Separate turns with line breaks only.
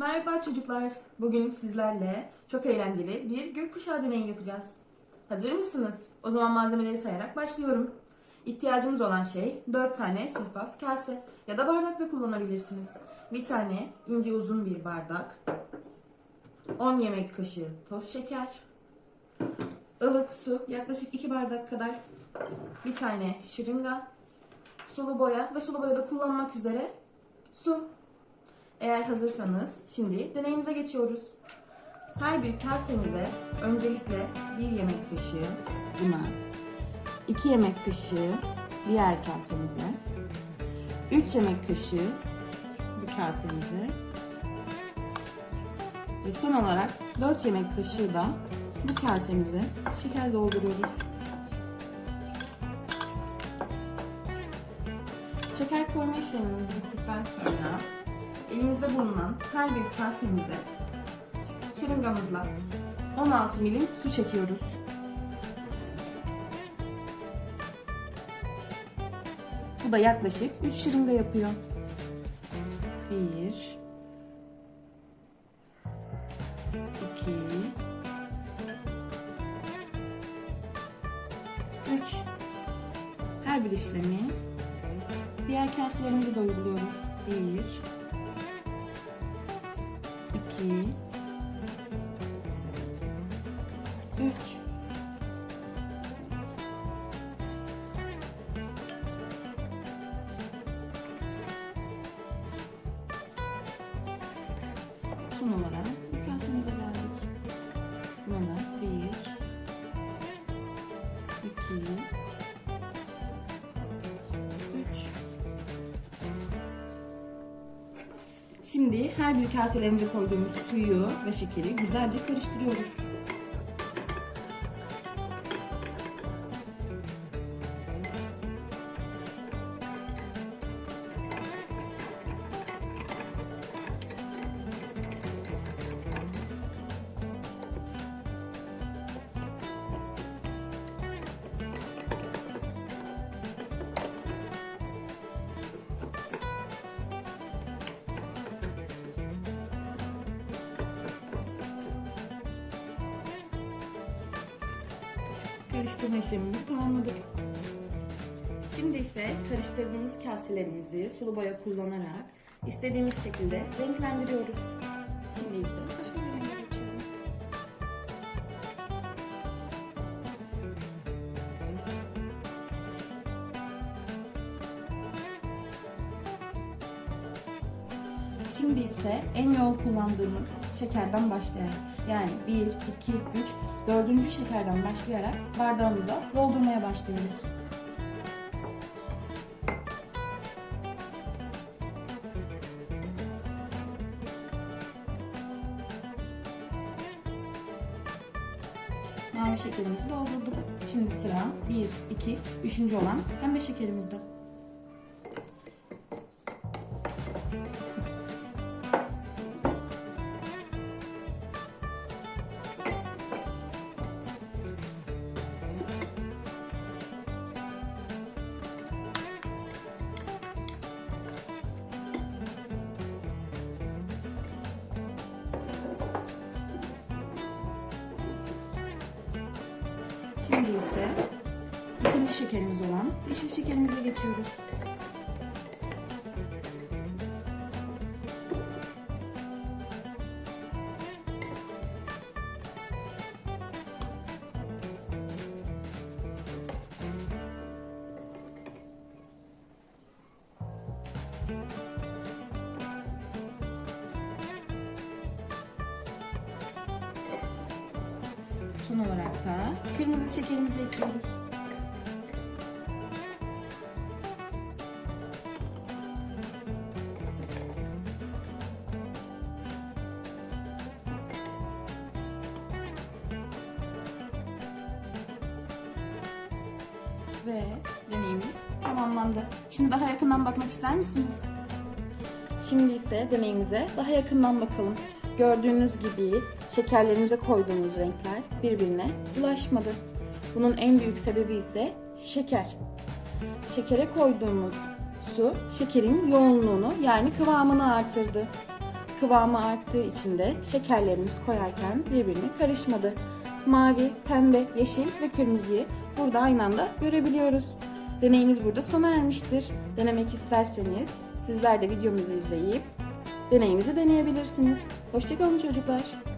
Merhaba çocuklar. Bugün sizlerle çok eğlenceli bir gökkuşağı deneyi yapacağız. Hazır mısınız? O zaman malzemeleri sayarak başlıyorum. İhtiyacımız olan şey 4 tane şeffaf kase ya da bardak da kullanabilirsiniz. Bir tane ince uzun bir bardak, 10 yemek kaşığı toz şeker, ılık su yaklaşık 2 bardak kadar, bir tane şırınga, sulu boya ve sulu boyada kullanmak üzere su. Eğer hazırsanız şimdi deneyimize geçiyoruz. Her bir kasemize öncelikle bir yemek kaşığı buna, iki yemek kaşığı diğer kasemize, üç yemek kaşığı bu kasemize ve son olarak dört yemek kaşığı da bu kasemize şeker dolduruyoruz. Şeker koyma işlemimiz bittikten sonra elimizde bulunan her bir kasemize şırıngamızla 16 milim su çekiyoruz. Bu da yaklaşık 3 şırınga yapıyor. 1 2 3 Her bir işlemi diğer kaselerimize de uyguluyoruz. 1 2 3 Son olarak kasemize geldik. Buna da 1 2 Şimdi her bir kaselerimize koyduğumuz suyu ve şekeri güzelce karıştırıyoruz. Karıştırma işlemimizi tamamladık. Şimdi ise karıştırdığımız kaselerimizi sulu boya kullanarak istediğimiz şekilde renklendiriyoruz. Şimdi ise Şimdi ise en yoğun kullandığımız şekerden başlayarak yani 1, 2, 3, 4. şekerden başlayarak bardağımıza doldurmaya başlıyoruz. Mavi şekerimizi doldurduk. Şimdi sıra 1, 2, 3. olan pembe şekerimizde. Şimdi ise ikinci şekerimiz olan yeşil şekerimize geçiyoruz. Son olarak da kırmızı şekerimizi ekliyoruz. Ve deneyimiz tamamlandı. Şimdi daha yakından bakmak ister misiniz? Şimdi ise deneyimize daha yakından bakalım. Gördüğünüz gibi şekerlerimize koyduğumuz renkler birbirine bulaşmadı. Bunun en büyük sebebi ise şeker. Şekere koyduğumuz su şekerin yoğunluğunu yani kıvamını artırdı. Kıvamı arttığı için de şekerlerimiz koyarken birbirine karışmadı. Mavi, pembe, yeşil ve kırmızıyı burada aynı anda görebiliyoruz. Deneyimiz burada sona ermiştir. Denemek isterseniz sizler de videomuzu izleyip deneyimizi deneyebilirsiniz. Hoşçakalın çocuklar.